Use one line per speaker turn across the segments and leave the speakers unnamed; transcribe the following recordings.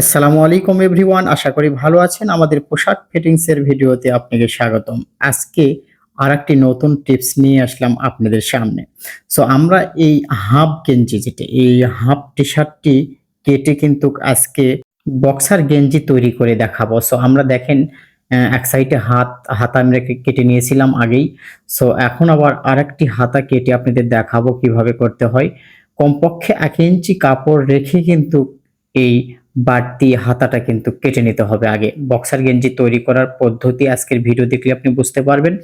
আসসালামু আলাইকুম এভরিওয়ান, আশা করি ভালো আছেন। আমাদের পোশাক ফিটিংস এর ভিডিওতে আপনাকে স্বাগতম। আজকে আরেকটি নতুন টিপস নিয়ে আসলাম আপনাদের সামনে। সো আমরা এই হাফ গেঞ্জি যেটা, এই হাফ টি শার্টটি কেটে কিন্তু আজকে বক্সার গেঞ্জি তৈরি করে দেখাবো। সো আমরা দেখেন এক সাইডে হাত, হাতা আমরা কেটে নিয়েছিলাম আগেই। সো এখন আবার আরেকটি হাতা কেটে আপনাদের দেখাবো কীভাবে করতে হয়। কমপক্ষে এক ইঞ্চি কাপড় রেখে কিন্তু এই বাড়তি হাতাটা কিন্তু কেটে নিতে হবে আগে। বক্সার গেঞ্জি তৈরি করার পদ্ধতি আজকের ভিডিও দেখলে আপনি বুঝতে পারবেন।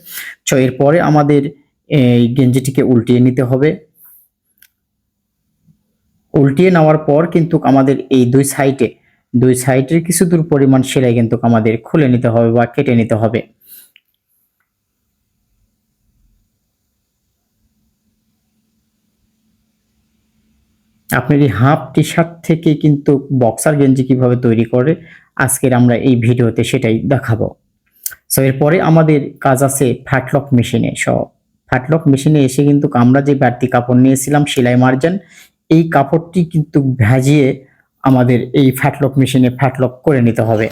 তো এরপরে আমাদের এই গেঞ্জিটিকে উল্টিয়ে নিতে হবে। উল্টিয়ে নেওয়ার পর কিন্তু আমাদের এই দুই সাইডে দুই সাইডের কিছু দূর পরিমাণ সেলাই কিন্তু আমাদের খুলে নিতে হবে বা কেটে নিতে হবে। আপনার এই হাফ টি শার্ট থেকে কিন্তু বক্সার গেঞ্জি কীভাবে তৈরি করে, আজকের আমরা এই ভিডিওতে সেটাই দেখাবো। সো এরপরে আমাদের কাজ আছে ফ্যাটলক মেশিনে সব ফ্যাটলক মেশিনে এসে কিন্তু আমরা যে বাড়তি কাপড় নিয়েছিলাম, সেলাই মার্জান এই কাপড়টি কিন্তু ভেজিয়ে আমাদের এই ফ্যাটলক মেশিনে ফ্যাটলক করে নিতে হবে।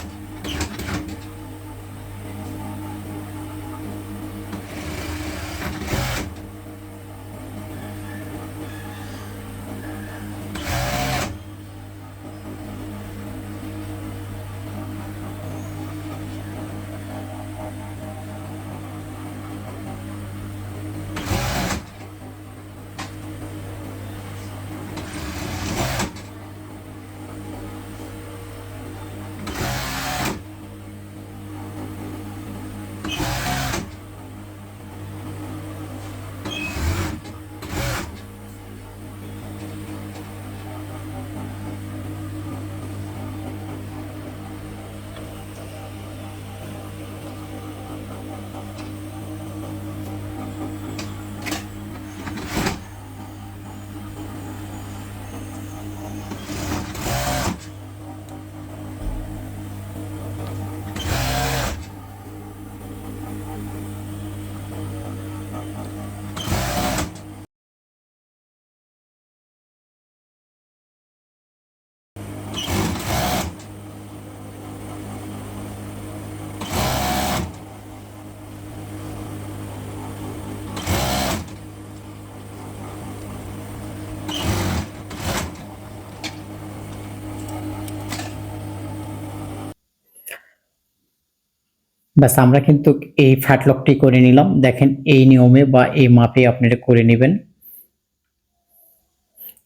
ব্যাস, আমরা কিন্তু এই ফ্যাটলকটি করে নিলাম। দেখেন, এই নিয়মে বা এই মাপে আপনারা করে নেবেন।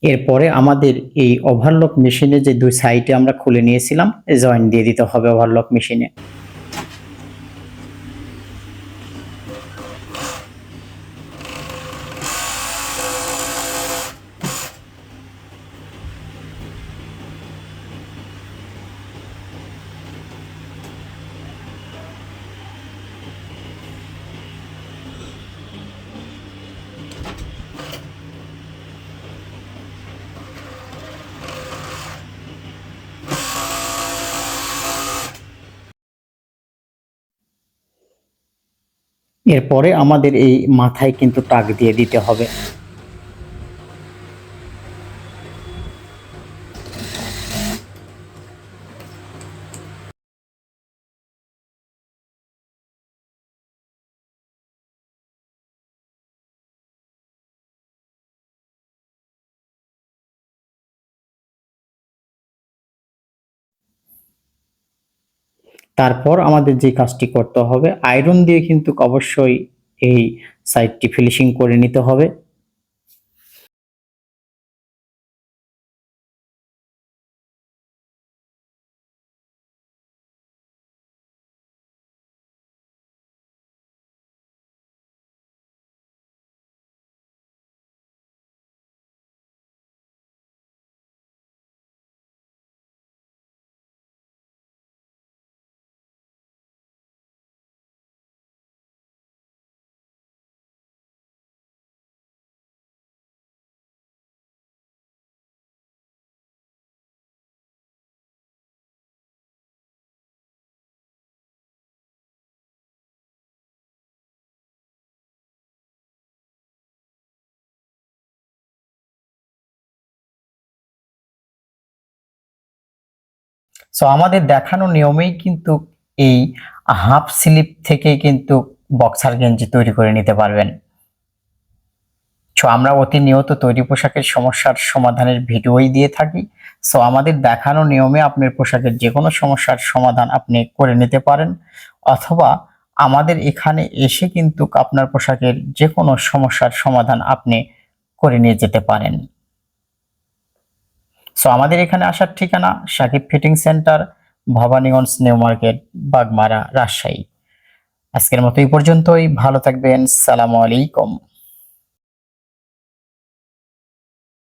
এরপরে আমাদের এই ওভারলক মেশিনে যে দুই সাইডে আমরা খুলে নিয়েছিলাম জয়েন দিয়ে দিতে হবে ওভারলক মেশিনে এরপরে আমাদের এই মাথায় কিন্তু টাক দিয়ে দিতে হবে। তারপর আমাদের যে কাজটি করতে হবে আয়রন দিয়ে কিন্তু অবশ্যই এই সাইডটি ফিনিশিং করে নিতে হবে। সো আমাদের দেখানো নিয়মেই কিন্তু এই হাফ স্লিপ থেকে কিন্তু বক্সার গেঞ্জি তৈরি করে নিতে পারবেন। সো আমরা অতি নিয়ত তৈরি পোশাকের সমস্যার সমাধানের ভিডিওই দিয়ে থাকি। সো আমাদের দেখানো নিয়মে আপনার পোশাকের যে কোনো সমস্যার সমাধান আপনি করে নিতে পারেন। অথবা আমাদের এখানে এসে কিন্তু আপনার পোশাকের যে কোনো সমস্যার সমাধান আপনি করে নিয়ে যেতে পারেন। সো আমাদের এখানে আসার ঠিকানা Sakib fitting centre, Bhabaniganj new market, Bagmara, Rajshahi. আজকের মতো এই পর্যন্তই। ভালো থাকবেন। সালামু আলাইকুম।